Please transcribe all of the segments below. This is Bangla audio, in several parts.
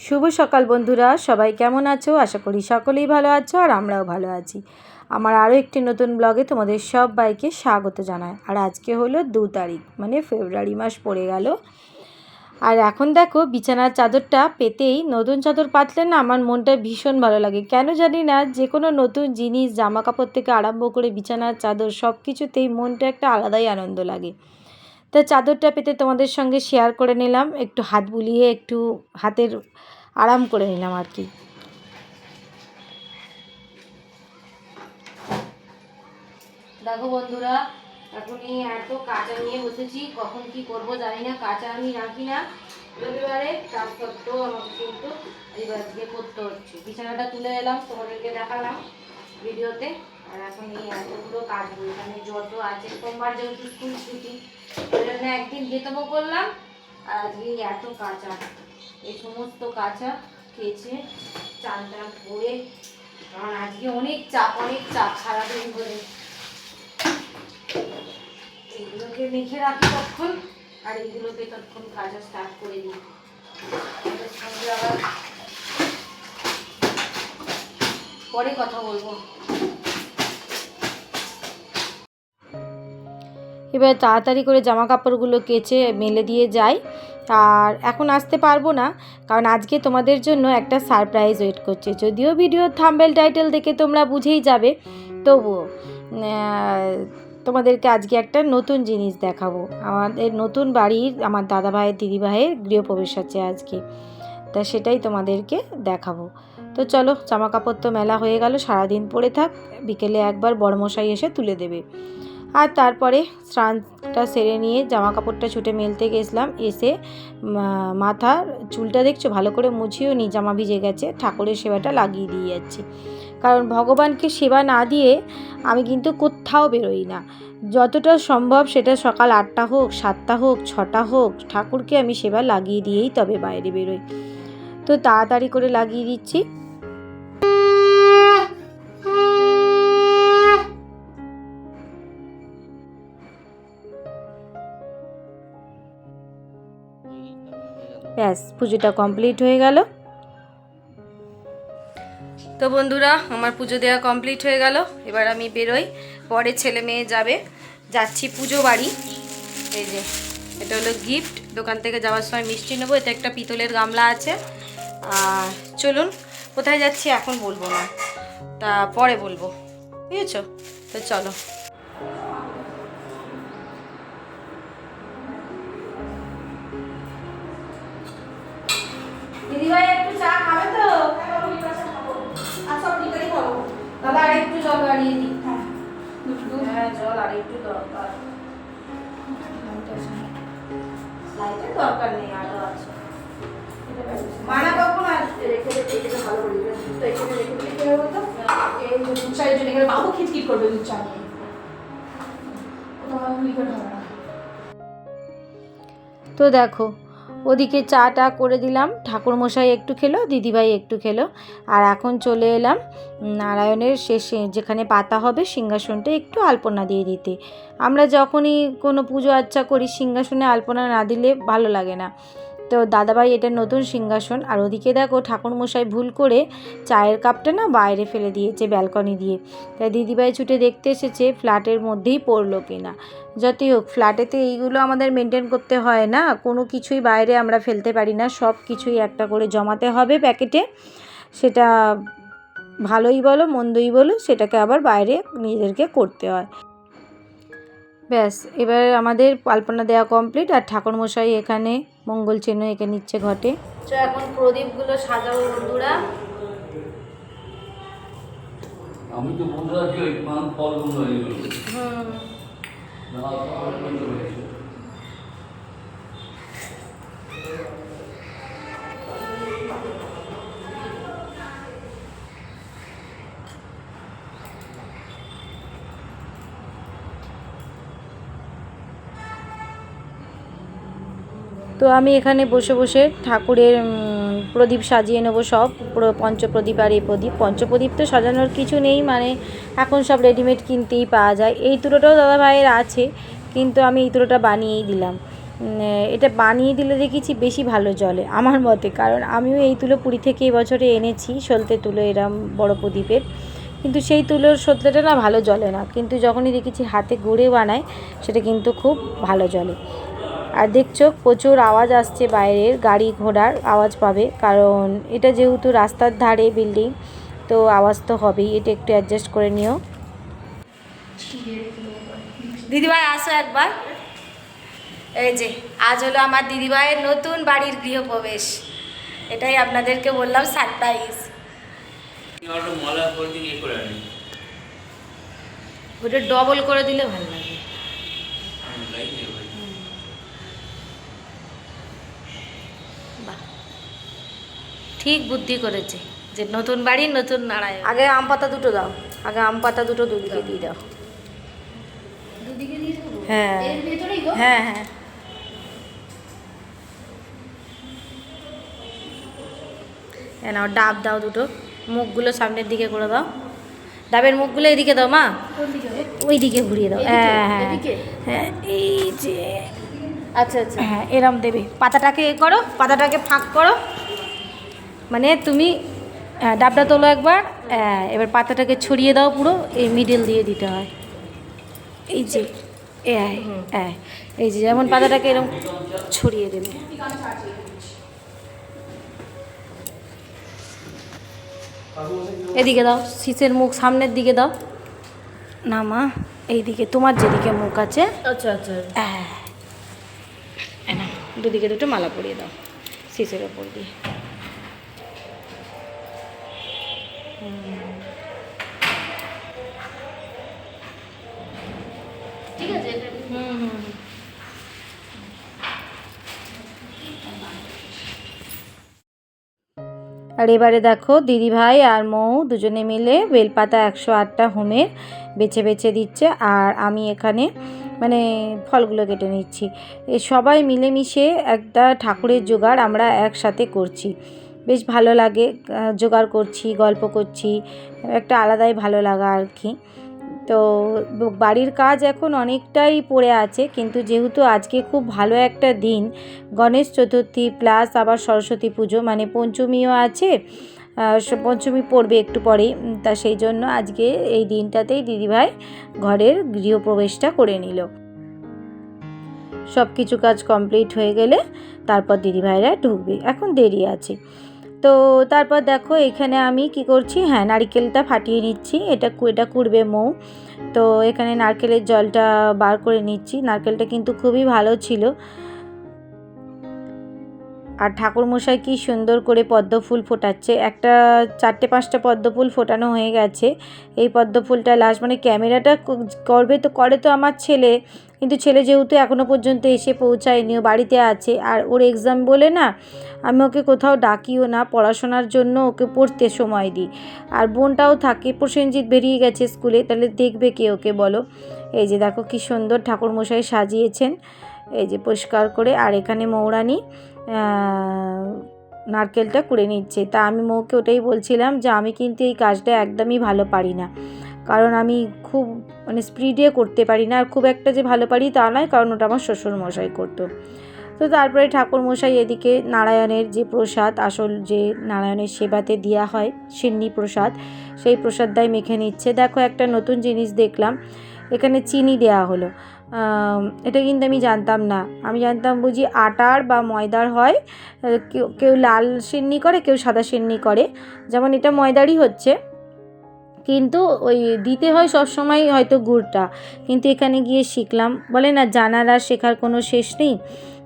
শুভ সকাল বন্ধুরা, সবাই কেমন আছো? আশা করি সকলেই ভালো আছো আর আমরাও ভালো আছি। আমার আরও একটি নতুন ব্লগে তোমাদের সব বাইকে স্বাগত জানাই। আর আজকে হলো দু তারিখ মানে ফেব্রুয়ারি মাস পড়ে গেল। আর এখন দেখো, বিছানার চাদরটা পেতেই নতুন চাদর পাতলে না আমার মনটা ভীষণ ভালো লাগে। কেন জানি না, যে কোনো নতুন জিনিস, জামা কাপড় থেকে আরম্ভ করে বিছানার চাদর সব কিছুতেই মনটা একটা আলাদাই আনন্দ লাগে। তা চাদরটা পেতে তোমাদের সঙ্গে শেয়ার করে নিলাম। একটু হাত বুলিয়ে, একটু হাতের আরাম করে নিলাম আর কি। দেখো বন্ধুরা এখনই এত কাঁচা নিয়ে বসেছি, কখন কি করব জানি না, কাঁচা আমি রাখি না। রবিবারে কাজ আমাকে কিন্তু এবার আজকে করতে হচ্ছে। বিছানাটা তুলে এলাম, তোমাদেরকে দেখালাম ভিডিওতে। আর এখন এই এতগুলো কাটবো এখানে যত আছে, সোমবার যেহেতু স্কুল ছুটি ওই জন্য একদিন বেতনও করলাম আর আজকে এত কাঁচা, এই সমস্ত কাঁচা কেচে চান টান করে কারণ আজকে অনেক চাপ অনেক চাপ, সারাদিন ধরে। এইগুলোকে মেখে রাখি তখন আর এইগুলোকে তখন কাজা স্টার্ট করে দিই। আবার পরে কথা বলব। এবার তাড়াতাড়ি করে জামা কাপড়গুলো কেচে মেলে দিয়ে যাই। আর এখন আসতে পারব না, কারণ আজকে তোমাদের জন্য একটা সারপ্রাইজ ওয়েট করছে। যদিও ভিডিও থাম্বেল টাইটেল দেখে তোমরা বুঝেই যাবে, তবুও তোমাদেরকে আজকে একটা নতুন জিনিস দেখাবো। আমাদের নতুন বাড়ির আমার দাদা ভাইয়ের দিদি ভাইয়ের গৃহপ্রবেশ আছে আজকে, তা সেটাই তোমাদেরকে দেখাবো। তো চলো জামা কাপড় তো মেলা হয়ে গেল, সারাদিন পরে থাক, বিকেলে একবার বড়মশাই এসে তুলে দেবে। আর তারপরে স্নানটা সেরে নিয়ে জামা কাপড়টা ছুটে মেলতে গেছিলাম। এসে মাথার চুলটা দেখছ? ভালো করে মুছিও নি, জামা ভিজে গেছে। ঠাকুরের সেবাটা লাগিয়ে দিয়ে যাচ্ছি। কারণ ভগবানকে সেবা না দিয়ে আমি কিন্তু কোথাও বেরোই না। যতটা সম্ভব সেটা সকাল আটটা হোক, সাতটা হোক, ছটা হোক, ঠাকুরকে আমি সেবা লাগিয়ে দিয়েই তবে বাইরে বেরোই। তো তাড়াতাড়ি করে লাগিয়ে দিচ্ছি। ব্যাস, পুজোটা কমপ্লিট হয়ে গেল। তো বন্ধুরা, আমার পুজো দেওয়া কমপ্লিট হয়ে গেল। এবার আমি বেরোই। পরে ছেলে মেয়ে যাবে। যাচ্ছি পুজো বাড়ি। এই যে, এটা হলো গিফট দোকান থেকে যাওয়ার সময় মিষ্টি নেব। এতে একটা পিতলের গামলা আছে। আর চলুন, কোথায় যাচ্ছি এখন বলব না। তা পরে বলব। বুঝেছ? তো চলো। আর একটু জল বাড়িয়ে দিই। হ্যাঁ। জল আর একটু দরকার। লাইটের দরকার নেই আলো আছে। মানা কখন আসবে? রেখে রেখে রেখে ভালো করে দিবে এখানে রেখে দিলে কি হবে তো এই দুধ চায়ের জন্য এখানে বাবু খিটখিট করবে দুধ চা নিয়ে। তোমার লিখে হবে না। তো দেখো ওদিকে চা টা করে দিলাম। ঠাকুরমশাই একটু খেলো, দিদিভাই একটু খেলো। আর এখন চলে এলাম নারায়ণের শেষে, যেখানে পাতা হবে সিংহাসনটা একটু আলপনা দিয়ে দিতে। আমরা যখনই কোনো পুজো আচ্চা করি, সিংহাসনে আলপনা না দিলে ভালো লাগে না। তো দাদাভাই এটা নতুন সিংহাসন। আর ওদিকে দেখো ঠাকুরমশাই ভুল করে চায়ের কাপটা না বাইরে ফেলে দিয়েছে ব্যালকনি দিয়ে। তাই দিদিভাই ছুটে দেখতে এসেছে ফ্ল্যাটের মধ্যেই পড়ল কিনা। যতই হোক, ফ্ল্যাটেতে এইগুলো আমাদের মেনটেন করতে হয় না। কোনো কিছুই বাইরে আমরা ফেলতে পারি না। সব কিছুই একটা করে জমাতে হবে প্যাকেটে। সেটা ভালোই বলো, মন্দই বলো, সেটাকে আবার বাইরে নিজেদেরকে করতে হয়। ব্যাস এবার আমাদের আলপনা দেওয়া কমপ্লিট আর ঠাকুরমশাই এখানে মঙ্গল চিহ্ন এঁকে নিচ্ছে ঘটে। তো এখন প্রদীপগুলো সাজাবো বন্ধুরা। আমি তো বন্ধুরা কি ওই পান ফল বন্ধ হয়ে গেল। হুম। তো আমি এখানে বসে বসে ঠাকুরের প্রদীপ সাজিয়ে নেব সব পঞ্চপ্রদীপ আর এই প্রদীপ। পঞ্চপ্রদীপ তো সাজানোর কিছু নেই মানে এখন সব রেডিমেড কিনতেই পাওয়া যায়। এই তুলোটাও দাদা ভাইয়ের আছে, কিন্তু আমি এই তুলোটা বানিয়েই দিলাম। এটা বানিয়ে দিলে দেখেছি বেশি ভালো জলে আমার মতে, কারণ আমিও এই তুলো পুরী থেকে এবছরে এনেছি, সলতে তুলো এরম বড় প্রদীপের। কিন্তু সেই তুলোর সত্যটা না ভালো জলে না, কিন্তু যখনই দেখেছি হাতে গড়ে বানায়, সেটা কিন্তু খুব ভালো জলে আর দেখছ, প্রচুর আওয়াজ আসছে বাইরের, গাড়ি ঘোড়ার আওয়াজ পাবে, কারণ এটা যেহেতু রাস্তার ধারে বিল্ডিং তো আওয়াজ তো হবেই, এটা একটু অ্যাডজাস্ট করে নিও। দিদিভাই, আসো একবার। এই যে, আজ হলো আমার দিদিভাইয়ের নতুন বাড়ির গৃহপ্রবেশ। এটাই আপনাদেরকে বললাম সারপ্রাইজ ওটা ডবল করে দিলে ভালো লাগে আমি লাইন নেই ভাই বাহ ঠিক বুদ্ধি করেছে যে নতুন বাড়ি নতুন নারায়ণ। আগে আম পাতা দুটো দাও। আগে আম পাতা দুটো দুদিকে দিয়ে দাও। হ্যাঁ। এর ভেতরেই গো? হ্যাঁ হ্যাঁ। হ্যাঁ নাও ডাব দাও দুটো। মুখগুলো সামনের দিকে করে দাও। ডাবের মুখগুলো এদিকে দাও মা। ওই দিকে ঘুরিয়ে দাও। হ্যাঁ হ্যাঁ। হ্যাঁ এই যে। আচ্ছা আচ্ছা। হ্যাঁ এরম দেবে। পাতাটাকে এ করো পাতাটাকে ফাঁক করো। মানে তুমি ডাবটা তোলো একবার এবার পাতাটাকে ছড়িয়ে দাও পুরো এই মিডিল দিয়ে দিতে হয়। এই যে হ্যাঁ এই যে যেমন পাতাটাকে এরকম ছড়িয়ে দেবে। এদিকে দাও শীষের মুখ সামনের দিকে দাও। না মা এইদিকে তোমার যেদিকে মুখ আছে। আচ্ছা আচ্ছা। হ্যাঁ দুদিকে দুটো মালা পরিয়ে দাও শীষের ওপর দিয়ে। ঠিক আছে? হুম হুম। আর এবারে দেখো দিদিভাই আর মৌ দুজনে মিলে বেলপাতা একশো আটটা হোমের বেছে বেছে দিচ্ছে আর আমি এখানে মানে ফলগুলো কেটে নিচ্ছি। এ সবাই মিলেমিশে একটা ঠাকুরের জোগাড় আমরা একসাথে করছি। বেশ ভালো লাগে জোগাড় করছি, গল্প করছি, একটা আলাদাই ভালো লাগা আর কি। তো বাড়ির কাজ এখন অনেকটাই পড়ে আছে, কিন্তু যেহেতু আজকে খুব ভালো একটা দিন, গণেশ চতুর্থী প্লাস আবার সরস্বতী পুজো মানে পঞ্চমীও আছে পঞ্চমী পড়বে একটু পরেই তা সেই জন্য আজকে এই দিনটাতেই দিদিভাই ঘরের গৃহপ্রবেশটা করে নিল। সব কিছু কাজ কমপ্লিট হয়ে গেলে, তারপর দিদিভাইরা ঢুকবে, এখন দেরি আছে। তো তারপর দেখো, এখানে আমি কি করছি? হ্যাঁ নারকেলটা ফাটিয়ে নিচ্ছি। এটা এটা কুড়বে মৌ। তো এখানে নারকেলের জলটা বার করে নিচ্ছি। নারকেলটা কিন্তু খুবই ভালো ছিল। আর ঠাকুরমশাই কি সুন্দর করে পদ্ম ফুল ফোটাচ্ছে। একটা চারটে পাঁচটা পদ্ম ফুল ফোটানো হয়ে গেছে। এই পদ্ম ফুলটা লাস্ট মানে ক্যামেরাটা করবে তো, করে তো আমার ছেলে। কিন্তু ছেলে যেহেতু এখনও পর্যন্ত এসে পৌঁছায়নি, ও বাড়িতে আছে, আর ওর এক্সাম বলে না, আমি ওকে কোথাও ডাকিও না, পড়াশোনার জন্য ওকে পড়তে সময় দিই। আর বোনটাও থাকে, প্রসেনজিৎ বেরিয়ে গেছে স্কুলে, তাহলে দেখবে কে ওকে বলো। এই যে দেখো কি সুন্দর ঠাকুরমশাই সাজিয়েছেন, এই যে পরিষ্কার করে, আর এখানে মৌরানি নারকেলটা কুড়ে নিচ্ছে। তা আমি মৌকে ওটাই বলছিলাম যে, আমি কিন্তু এই কাজটা একদমই ভালো পারি না। কারণ আমি খুব মানে স্পিডে করতে পারি না। আর খুব একটা যে ভালো পারি তা নয়, কারণ ওটা আমার শ্বশুর মশাই করতো। তো তারপরে ঠাকুর মশাই এদিকে নারায়ণের যে প্রসাদ, আসল যে নারায়ণের সেবাতে দেওয়া হয়, সিন্নি প্রসাদ, সেই প্রসাদটাই মেখে নিচ্ছে। দেখো, একটা নতুন জিনিস দেখলাম, এখানে চিনি দেওয়া হলো। এটা কিন্তু আমি জানতাম না। আমি জানতাম বুঝি আটার বা ময়দার হয়, কেউ কেউ লাল সিন্নি করে, কেউ সাদা সিন্নি করে। যেমন এটা ময়দারই হচ্ছে। কিন্তু ওই দিতে হয় সব সময় হয়তো গুড়টা। কিন্তু এখানে গিয়ে শিখলাম। বলে, না, জানার আর শেখার কোনো শেষ নেই।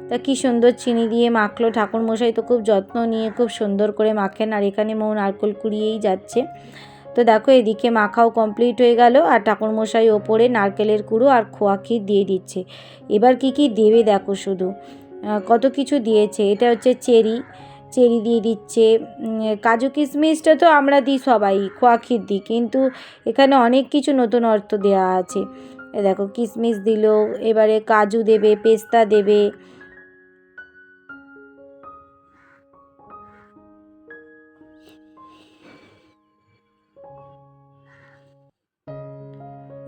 তা কী সুন্দর চিনি দিয়ে মাখলো। ঠাকুরমশাই তো খুব যত্ন নিয়ে খুব সুন্দর করে মাখেন। আর এখানে মৌ নারকল কুড়িয়েই যাচ্ছে। তো দেখো, এদিকে মাখাও কমপ্লিট হয়ে গেল। আর ঠাকুরমশাই ওপরে নারকেলের কুড়ো আর খোয়া ক্ষীর দিয়ে দিচ্ছে। এবার কি কি দেবে দেখো শুধু। কত কিছু দিয়েছে। এটা হচ্ছে চেরি। চেরি দিয়ে দিচ্ছে। কাজু কিশমিশটা তো আমরা দিই সবাই, খোয়া ক্ষীর দিই কিন্তু এখানে অনেক কিছু নতুন অর্থ দেওয়া আছে। দেখো কিশমিশ দিল, এবারে কাজু দেবে, পেস্তা দেবে।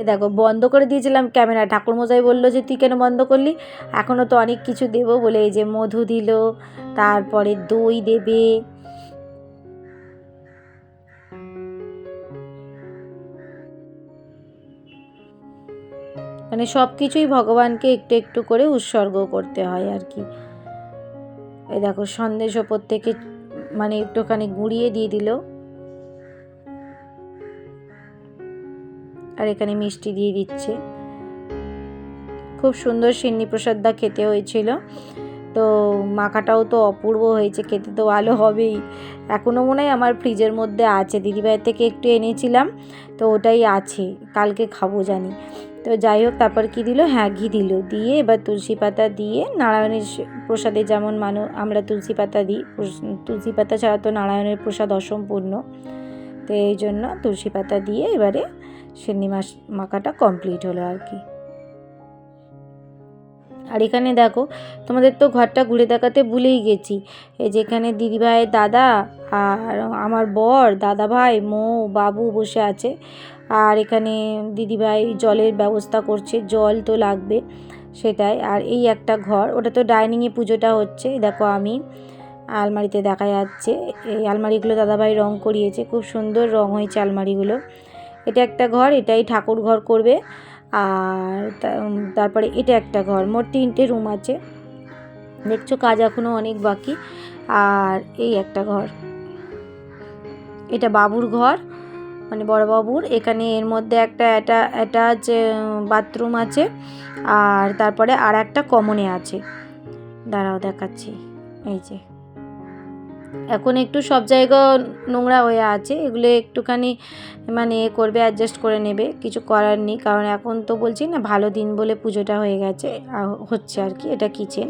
দেখো, বন্ধ করে দিয়েছিলাম ক্যামেরা। ঠাকুরমশাই বলল যে, তুই কেন বন্ধ করলি? এখনও তো অনেক কিছু দেবো বলে এই যে মধু দিল তারপরে দই দেবে। মানে সব কিছুই ভগবানকে একটু একটু করে উৎসর্গ করতে হয় আর কি। এই দেখো, সন্দেশ ওপর থেকে মানে একটুখানি গুঁড়িয়ে দিয়ে দিল। আর এখানে মিষ্টি দিয়ে দিচ্ছে। খুব সুন্দর সিন্নি প্রসাদটা খেতে হয়েছিল। তো মাখাটাও তো অপূর্ব হয়েছে, খেতে তো ভালো হবেই। এখনও মনে হয় আমার ফ্রিজের মধ্যে আছে। দিদিভাইয়ের থেকে একটু এনেছিলাম, তো ওটাই আছে, কালকে খাব জানি। তো যাই হোক, তারপর কী দিল? হ্যাঁ ঘি দিল। দিয়ে এবার তুলসী পাতা দিয়ে নারায়ণের প্রসাদে যেমন মানু, আমরা তুলসী পাতা দিই তুলসী পাতা ছাড়া তো নারায়ণের প্রসাদ অসম্পূর্ণ। তো এই জন্য তুলসী পাতা দিয়ে এবারে সিন্নি মাস মাখাটা কমপ্লিট হলো আর কি। আর এখানে দেখো, তোমাদের তো ঘরটা ঘুরে দেখাতে ভুলেই গেছি। এই যেখানে দিদিভাইয়ের দাদা আর আমার বর দাদা ভাই মৌ, বাবু বসে আছে। আর এখানে দিদিভাই জলের ব্যবস্থা করছে, জল তো লাগবে সেটাই। আর এই একটা ঘর, ওটা তো ডাইনিংয়ে পুজোটা হচ্ছে দেখো আমি। আলমারিতে দেখা যাচ্ছে, এই আলমারিগুলো দাদাভাই রং করিয়েছে, খুব সুন্দর রং হয়েছে আলমারিগুলো। এটা একটা ঘর, এটাই ঠাকুর ঘর করবে। আর তারপরে এটা একটা ঘর, মোট তিনটে রুম আছে। দেখছ, কাজ এখনও অনেক বাকি। আর এই একটা ঘর। এটা বাবুর ঘর মানে বড় বাবুর। এখানে এর মধ্যে একটা এটা অ্যাটাচ বাথরুম আছে। আর তারপরে আর একটা কমনে আছে। দাঁড়াও, দেখাচ্ছি। এই যে। এখন একটু সব জায়গা নোংরা হয়ে আছে, এগুলো একটুখানি মানে এ করবে অ্যাডজাস্ট করে নেবে, কিছু করার নেই, কারণ এখন তো বলছি না, ভালো দিন বলে পুজোটা হয়ে গেছে হচ্ছে আর কি, এটা কিচেন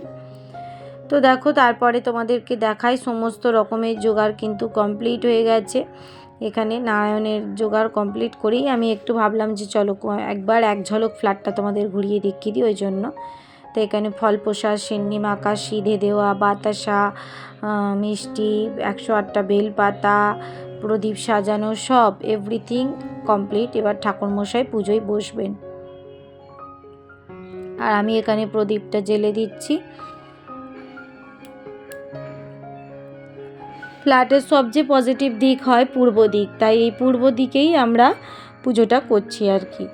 তো দেখো, তারপরে তোমাদেরকে দেখাই সমস্ত রকমের জোগাড় কিন্তু কমপ্লিট হয়ে গেছে। এখানে নারায়ণের জোগাড় কমপ্লিট করেই আমি একটু ভাবলাম যে চলো, একবার এক ঝলক ফ্ল্যাটটা তোমাদের ঘুরিয়ে দেখিয়ে দিই ওই জন্য। তো এখানে ফল প্রসাদ সিন্নি মাখা সিধে দেওয়া, বাতাসা মিষ্টি, একশো আটটা বেলপাতা, প্রদীপ সাজানো, সব এভরিথিং কমপ্লিট। এবার ঠাকুরমশাই পুজোয় বসবেন। আর আমি এখানে প্রদীপটা জেলে দিচ্ছি। ফ্ল্যাটের সবচেয়ে পজিটিভ দিক হয় পূর্ব দিক, তাই এই পূর্ব দিকেই আমরা পুজোটা করছি আর কি।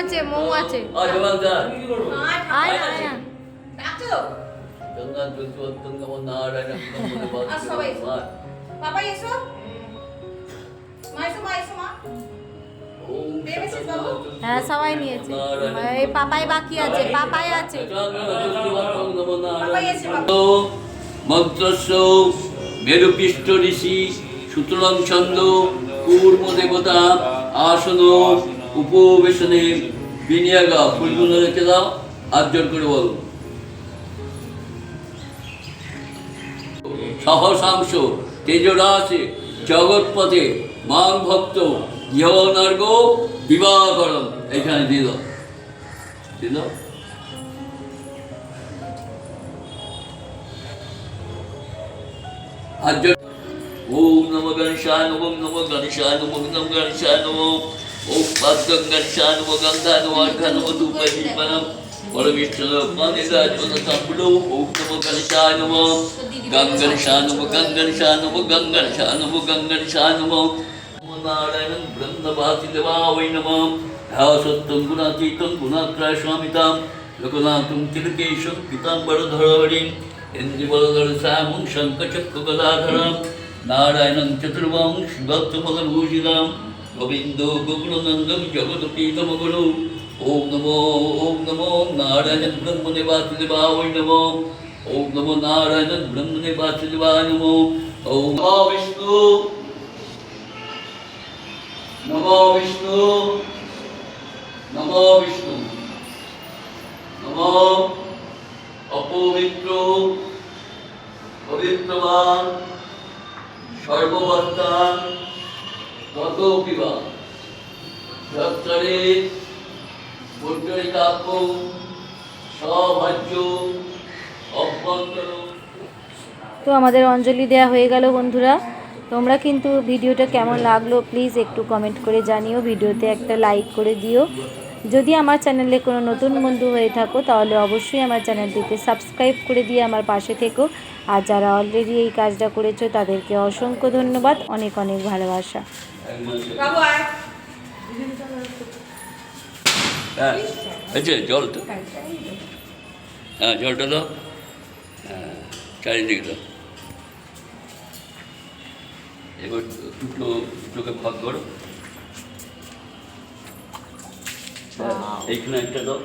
আছে মৌ আছে। হ্যাঁ সবাই নিয়েছে। এই পাপাই বাকি আছে পাপাই আছে। মন্ত্রস্য মেরুপৃষ্ঠ ঋষি সুতরাং ছন্দ কূর্ম দেবতা আসন উপবেশনে বিনিয়োগা ফুলগুলো রেখে দাও আর জোর করে বলো। সহসাংশ তেজরাশে, জগৎপথে মান ভক্ত ইহনার্গ বিবাহ করম এখানে দিল দিল ওম নমো গণেশায় নমো নমো গণেশায় নমো নমো গণেশায় নমো। ওম পাদ্যং গণেশায় নমো গঙ্গা নমো অর্ঘা নমো ধূপদীপনম পরমেশ্বর পানিদাজ তাম্বুলো ওম নমো গণেশায় নমো গোবিন্দ গোকুলনন্দন জগৎপীতম গুরু ওম নমো ওম নমো, নারায়ণ ব্রহ্মণে বাসুদেবা ওই নমো। ওম নমো, নারায়ণ ব্রহ্মণে বাসুদেবা নমো। ওম বিষ্ণু। নমো বিষ্ণু। নমো বিষ্ণু। নমো অপবিত্র, পবিত্রবান সর্ববর্তা তো আমাদের অঞ্জলি দেয়া হয়ে গেল বন্ধুরা। তোমরা কিন্তু ভিডিওটা কেমন লাগল প্লিজ একটু কমেন্ট করে জানিও। ভিডিওতে একটা লাইক করে দিও। যদি আমার চ্যানেলে কোনো নতুন বন্ধু হয়ে থাকো তাহলে অবশ্যই আমার চ্যানেলটিকে সাবস্ক্রাইব করে দিয়ে আমার পাশে থেকো। আর যারা অলরেডি এই কাজটা করেছ তাদেরকে অসংখ্য ধন্যবাদ। অনেক অনেক ভালোবাসা। বাবু আয়। হ্যাঁ জলটা। হ্যাঁ জলটা দাও। হ্যাঁ চারিদিকে দাও। এবার দুটো দুটোকে ভাগ করো। হ্যাঁ, এইখানে একটা দাও।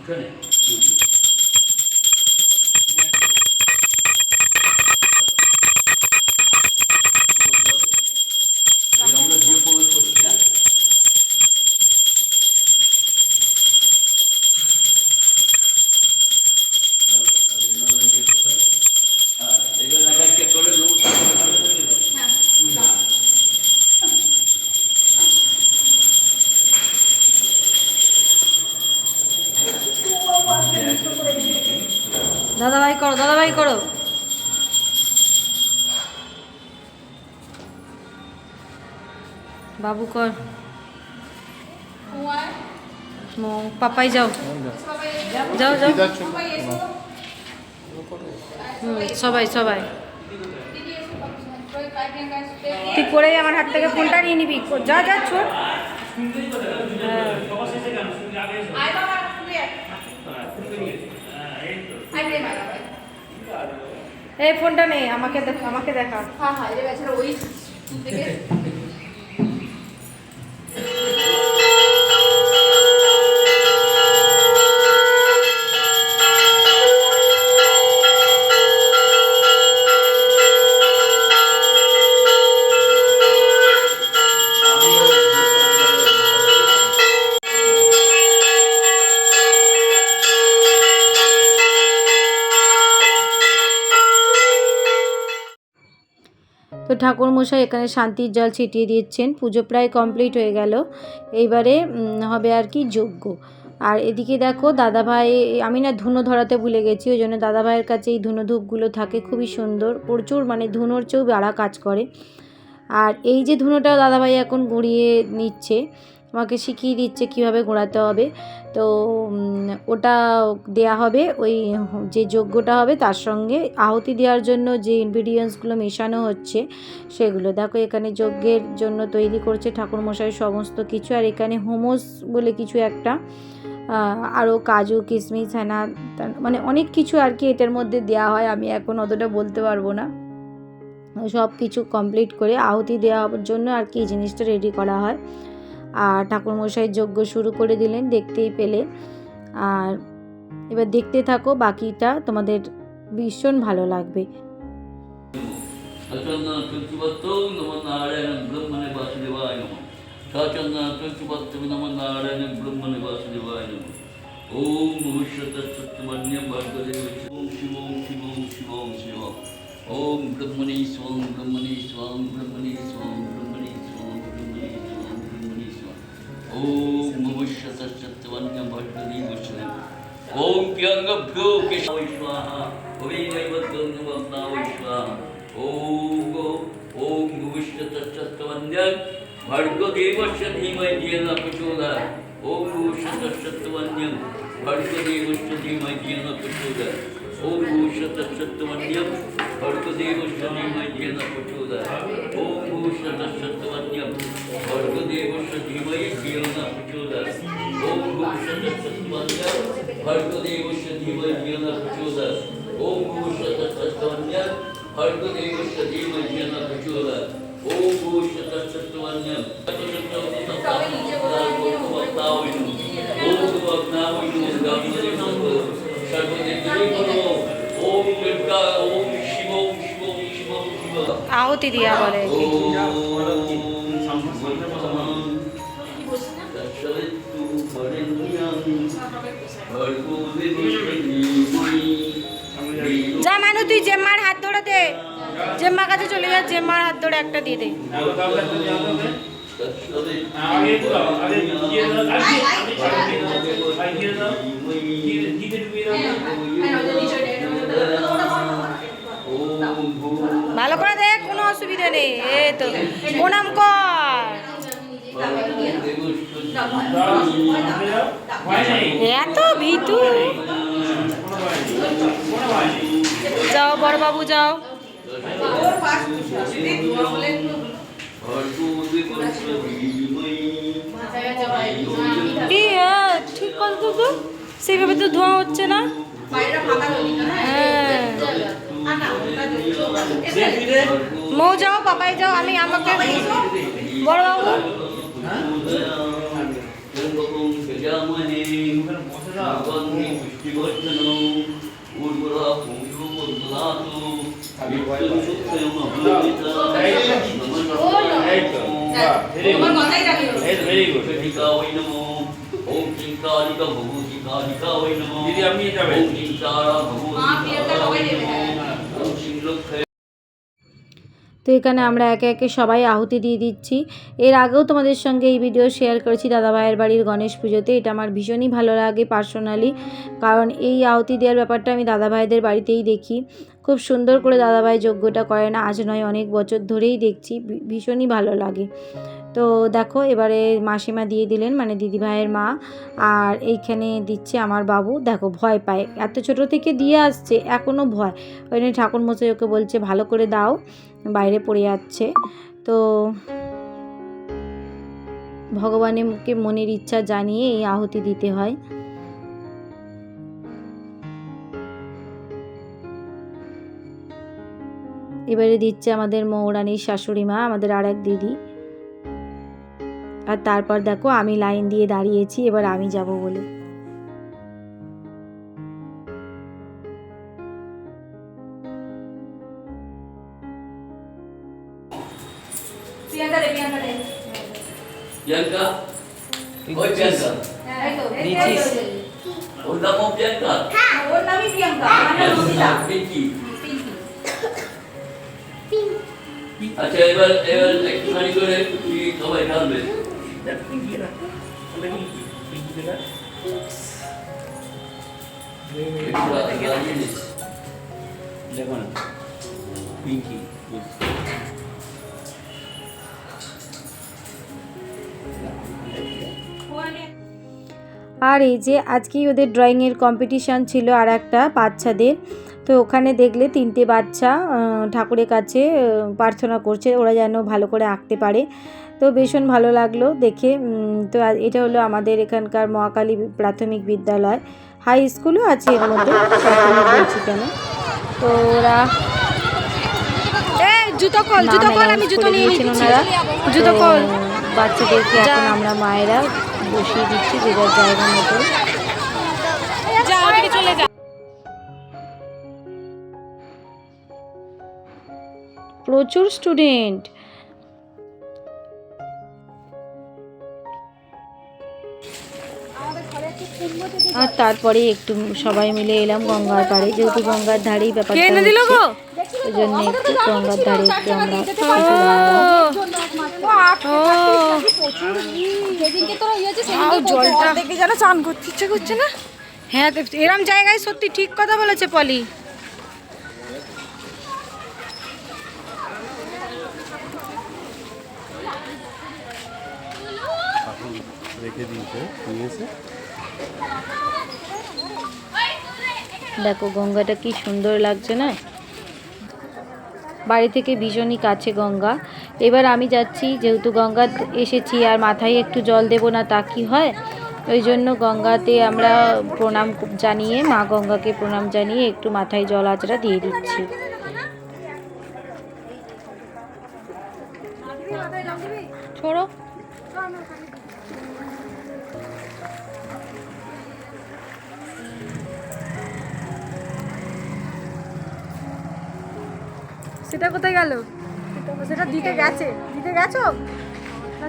এখানে। করো। বাবু কর। পাপাই যাও। যাও যাও। সবাই সবাই। তুই করেই আমার হাত থেকে ফোনটা নিয়ে নিবি। যা যা, ছোট আয় বাবা তুই আয় আয় রে বাবা এই ফোনটা নেই আমাকে আমাকে দেখা। হ্যাঁ হ্যাঁ ওই তো ঠাকুরমশাই এখানে শান্তির জল ছিটিয়ে দিচ্ছেন। পুজো প্রায় কমপ্লিট হয়ে গেল। এইবারে হবে আর কি যজ্ঞ। আর এদিকে দেখো, দাদাভাই, আমি না ধুনো ধরাতে ভুলে গেছি, ওই জন্য দাদাভাইয়ের কাছে এই ধুনো ধূপগুলো থাকে, খুবই সুন্দর। প্রচুর মানে ধুনোর চেয়েও বাড়া কাজ করে। আর এই যে ধুনোটা দাদাভাই এখন ঘুরিয়ে নিচ্ছে আমাকে শিখিয়ে দিচ্ছে কীভাবে ঘোরাতে হবে। তো ওটা দেয়া হবে, ওই যে যজ্ঞটা হবে তার সঙ্গে আহুতি দেওয়ার জন্য যে ইনগ্রিডিয়েন্টসগুলো মেশানো হচ্ছে সেগুলো। দেখো, এখানে যজ্ঞের জন্য তৈরি করছে ঠাকুরমশাই সমস্ত কিছু, আর এখানে হোমোস বলে কিছু একটা আরও কাজু কিশমিশ হেনা মানে অনেক কিছু আর কি এটার মধ্যে দেওয়া হয়, আমি এখন অতটা বলতে পারব না। সব কিছু কমপ্লিট করে আহুতি দেওয়ার জন্য আর কি জিনিসটা রেডি করা হয়। আর ঠাকুরমশাই যজ্ঞ শুরু করে দিলেন, দেখতেই পেলে। আর এবার দেখতে থাকো, বাকিটা তোমাদের ভীষণ ভালো লাগবে। ॐ ममुष्यतश्चत्वन्यं भट्टदी दुष्णम् ॐ प्यङ्गभ्यो केशवै स्वाहा भवे वैवद्गङ्गवन्दावै स्वाहा ॐ ॐ भुविष्यतश्चत्वन्यं भर्गदेवस्य धीमहि धियेन प्रचोदय ॐ भुविष्यतश्चत्वन्यं भर्गदेवस्य धीमहि धियेन प्रचोदय ओम भूषतशत्वन्यम भर्गदेवशनीमय्येन प्रचोदय ओम भूषतशत्वन्यम भर्गदेवशनीमय्येन प्रचोदय ओम भूषतशत्वन्यम भर्गदेवशनीमय्येन प्रचोदय ओम भूषतशत्वन्यम भर्गदेवशनीमय्येन प्रचोदय ओम भूषतशत्वन्यम तत्सत्वं तत्सत्वं तत्सत्वं तत्सत्वं तत्सत्वं तत्सत्वं तत्सत्वं আহতি দিয়া বলে। যা মানু, তুই জেম্মার হাত ধরে দে। জেম্মার কাছে চলে যা, জেম্মার হাত ধরে একটা দিয়ে দে। ভালো করে দেখ, কোনো অসুবিধা নেই, এই তো, প্রণাম কর। এত ভিতু। কোনো ভয় নেই যাও। ঠিক কথা তো তো সেইভাবে তো ধোঁয়া হচ্ছে না। বাইরে ফাঁকা হলি না হ্যাঁ আনা ওটা দে তো দিদি এখানে আমরা একে একে সবাই আহুতি দিয়ে দিচ্ছি। এর আগেও তোমাদের সঙ্গে এই ভিডিও শেয়ার করেছি দাদাভাইয়ের বাড়ির গণেশ পুজোতে। এটা আমার ভীষণই ভালো লাগে পার্সোনালি কারণ এই আহুতি দেওয়ার ব্যাপারটা আমি দাদাভাইদের বাড়িতেই দেখি। খুব সুন্দর করে দাদাভাই যজ্ঞটা করে না, আজ নয়, অনেক বছর ধরেই দেখছি ভীষণই ভালো লাগে। তো দেখো, এবারে মাসিমা দিয়ে দিলেন মানে দিদিভাইয়ের মা, আর এইখানে দিচ্ছে আমার বাবু। দেখো, ভয় পায়। এত ছোট থেকে দিয়ে আসছে এখনও ভয়। ওই জন্য ঠাকুর মশাই ওকে বলছে, ভালো করে দাও, বাইরে পড়ে যাচ্ছে। তো ভগবানকে মনের ইচ্ছা জানিয়ে এই আহুতি দিতে হয়। এবারে দিচ্ছে আমাদের মৌরানির শাশুড়ি মা আমাদের আর এক দিদি। আর তারপর দেখো আমি লাইন দিয়ে দাঁড়িয়েছি এবার আমি যাব বলে। প্রিয়াঙ্কা ওই প্রিয়াঙ্কা। তো। ওর নামও প্রিয়াঙ্কা? ওর নামই প্রিয়াঙ্কা। আমার নাম আচ্ছা এবার এবার একটুখানি করে সবাই ঢালবে। দেখো না পিঙ্কি আর এই যে আজকেই ওদের ড্রয়িংয়ের কম্পিটিশান ছিল আর একটা বাচ্চাদের তো ওখানে দেখলে তিনটে বাচ্চা ঠাকুরের কাছে প্রার্থনা করছে ওরা যেন ভালো করে আঁকতে পারে। তো ভীষণ ভালো লাগল দেখে। তো এটা হলো আমাদের এখানকার মহাকালী প্রাথমিক বিদ্যালয়। হাই স্কুলও আছে এর মধ্যে বলছি কেন? তো ওরা জুতো কল জুতো কল আমি জুতো নিয়ে নিচ্ছি। জুতো কল বাচ্চাদেরকে এখন আমরা মায়েরা বসিয়ে দিচ্ছি যে যার জায়গা মতো। প্রচুর স্টুডেন্ট আর তারপরে একটু সবাই মিলে এলাম গঙ্গার পাড়ে যেহেতু গঙ্গার ধারেই ব্যাপারটা হচ্ছে ওই জন্য একটু গঙ্গার ধারে একটু আমরা জলটা। দেখে যেন চান করতে ইচ্ছে করছে না? হ্যাঁ এরম জায়গায় সত্যি ঠিক কথা বলেছে পলি। রেখে দিয়েছে, নিয়েছে। দেখো, গঙ্গাটা কি সুন্দর লাগছে না? বাড়ি থেকে ভীষণই কাছে গঙ্গা। এবার আমি যাচ্ছি, যেহেতু গঙ্গা এসেছি আর মাথায় একটু জল দেব না, তা কি হয়? ওই জন্য গঙ্গাতে আমরা প্রণাম জানিয়ে, মা গঙ্গাকে প্রণাম জানিয়ে একটু মাথায় জল আচড়া দিয়ে দিচ্ছি।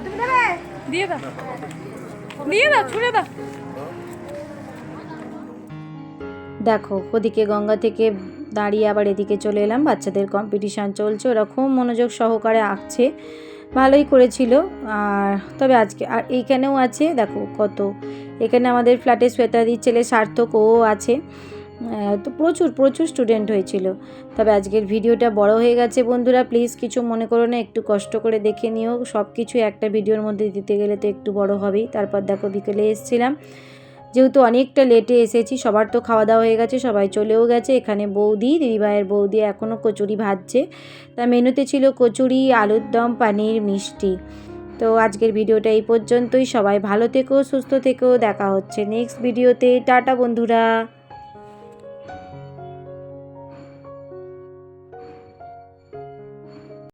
দেবে দিয়ে দিয়ে ছুড়ে দেখো, ওদিকে গঙ্গা থেকে দাঁড়িয়ে আবার এদিকে চলে এলাম। বাচ্চাদের কম্পিটিশান চলছে, ওরা খুব মনোযোগ সহকারে আঁকছে। ভালোই করেছিল। আর তবে আজকে, আর এইখানেও আছে, দেখো কত। এখানে আমাদের ফ্ল্যাটে শ্বেতাদির ছেলে সার্থক, ও আছে। তো প্রচুর প্রচুর স্টুডেন্ট হয়েছিল। তবে আজকের ভিডিওটা বড় হয়ে গেছে বন্ধুরা প্লিজ কিছু মনে করো না, একটু কষ্ট করে দেখে নিও। সব কিছু একটা ভিডিওর মধ্যে দিতে গেলে তো একটু বড় হবেই। তারপর দেখো বিকেলে এসেছিলাম। যেহেতু অনেকটা লেটে এসেছি, সবার তো খাওয়া দাওয়া হয়ে গেছে, সবাই চলেও গেছে। এখানে বৌদি দিদিভাইয়ের বৌদি এখনও কচুরি ভাজছে। তা মেনুতে ছিল কচুরি, আলুর দম, পানির, মিষ্টি। তো আজকের ভিডিওটা এই পর্যন্তই। সবাই ভালো থেকো, সুস্থ থেকো। দেখা হচ্ছে নেক্সট ভিডিওতে। টাটা বন্ধুরা।